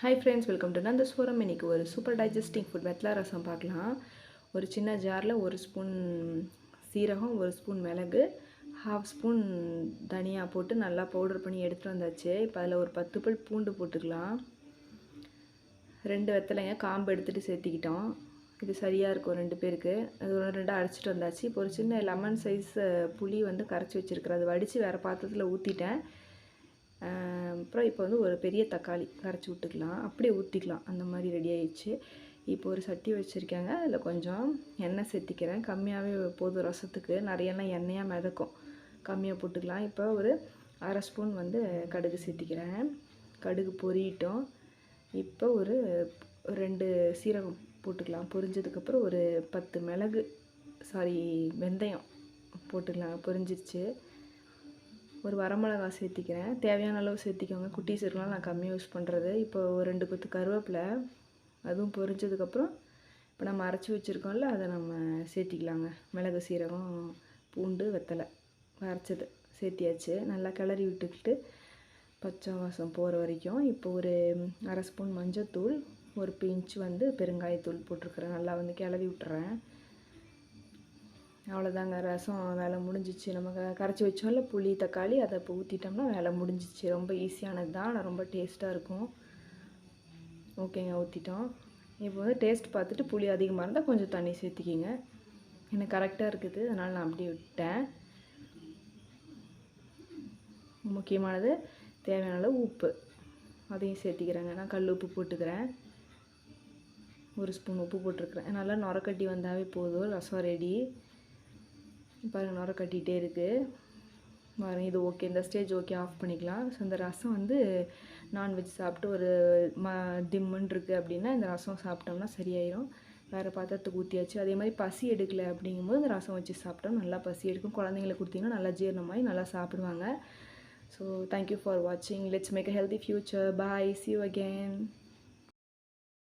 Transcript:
Hi friends welcome to நந்த சோரம் இன்றைக்கி ஒரு சூப்பர் டைஜஸ்டிங் ஃபுட் வெத்தலா ரசம் பார்க்கலாம். ஒரு சின்ன ஜாரில் ஒரு ஸ்பூன் சீரகம் ஒரு ஸ்பூன் மிளகு ஹாஃப் ஸ்பூன் தனியா போட்டு நல்லா பவுடர் பண்ணி எடுத்துகிட்டு வந்தாச்சு. இப்போ அதில் ஒரு பத்து பல் பூண்டு போட்டுக்கலாம். ரெண்டு வெத்தலைங்க காம்பு எடுத்துகிட்டு சேர்த்திக்கிட்டோம். இது சரியாக இருக்கும் ரெண்டு பேருக்கு. அது ஒன்று ரெண்டாக அரைச்சிட்டு வந்தாச்சு. இப்போ ஒரு சின்ன லெமன் சைஸ் புளி வந்து கரைச்சி வச்சுருக்கிறேன். அது வடித்து வேறு பாத்திரத்தில் ஊற்றிட்டேன் அப்புறம் இப்போ வந்து ஒரு பெரிய தக்காளி கரைச்சி விட்டுக்கலாம். அப்படியே ஊற்றிக்கலாம் அந்த மாதிரி ரெடி ஆயிடுச்சு. இப்போ ஒரு சட்டி வச்சுருக்காங்க. அதில் கொஞ்சம் எண்ணெய் சேர்த்திக்கிறேன். கம்மியாகவே போதும் ரசத்துக்கு. நிறையெல்லாம் எண்ணெயாக மிதக்கும். கம்மியாக போட்டுக்கலாம். இப்போ ஒரு அரை ஸ்பூன் வந்து கடுகு சேர்த்திக்கிறேன். கடுகு பொரியிட்டோம். இப்போ ஒரு ரெண்டு சீரகம் போட்டுக்கலாம். பொரிஞ்சதுக்கப்புறம் ஒரு பத்து மிளகு சாரி வெந்தயம் போட்டுக்கலாம். பொரிஞ்சிருச்சு. ஒரு வரமிளகா சேர்த்திக்கிறேன். தேவையான அளவு சேர்த்திக்கோங்க. குட்டீஸ் இருக்கலாம் நான் கம்மியாக யூஸ் பண்ணுறது இப்போ ஒரு ரெண்டு கொத்து கருவேப்பிலை அதுவும் பொரிஞ்சதுக்கப்புறம் இப்போ நம்ம அரைச்சி வச்சுருக்கோம்ல அதை நம்ம சேர்த்திக்கலாங்க. மிளகு சீரகம் பூண்டு வெத்தலை. அரைச்சது சேர்த்தியாச்சு. நல்லா கிளறி விட்டுக்கிட்டு பச்சை வாசம் போகிற வரைக்கும் இப்போ ஒரு அரை ஸ்பூன் மஞ்சத்தூள் ஒரு பிஞ்ச் வந்து பெருங்காயத்தூள் போட்டிருக்கிறேன். நல்லா வந்து கிளறி விட்டுறேன். அவ்வளோதாங்க ரசம் வேலை முடிஞ்சிச்சு. நம்ம கரைச்சி வச்சோம்ல புளி தக்காளி அதை இப்போ ஊற்றிட்டோம்னா வேலை முடிஞ்சிச்சு. ரொம்ப ஈஸியானது தான் ரொம்ப டேஸ்ட்டாக இருக்கும். ஓகேங்க ஊற்றிட்டோம் இப்போ வந்து டேஸ்ட் பார்த்துட்டு புளி அதிகமாக இருந்தால் கொஞ்சம் தண்ணி சேர்த்திக்கிங்க. எனக்கு கரெக்டாக இருக்குது. அதனால் நான் அப்படியே விட்டேன். முக்கியமானது தேவையான அளவு உப்பு. அதையும் சேர்த்திக்கிறேங்க. நான் கல் உப்பு போட்டுக்கிறேன். ஒரு ஸ்பூன் உப்பு போட்டிருக்கிறேன். நல்லா நுரக்கட்டி வந்தாவே போதும். ரசம் ரெடி பாருங்கள் நுர கட்டிகிட்டே இருக்குது பாருங்கள் இது ஓகே இந்த ஸ்டேஜ் ஓகே ஆஃப் பண்ணிக்கலாம். ஸோ இந்த ரசம் வந்து நான்வெஜ் சாப்பிட்டு ஒரு ம திம்முன்னு இருக்குது அப்படின்னா இந்த ரசம் சாப்பிட்டோம்னா சரியாயிடும் வேறு பாத்திரத்துக்கு ஊற்றியாச்சு அதே மாதிரி பசி எடுக்கலை அப்படிங்கும்போது இந்த ரசம் வச்சு சாப்பிட்டோம் நல்லா பசி எடுக்கும். குழந்தைங்களுக்கு கொடுத்தீங்கன்னா நல்லா ஜீரணமாகி நல்லா சாப்பிடுவாங்க. ஸோ தேங்க்யூ ஃபார் வாட்சிங் let's make a healthy future bye see you again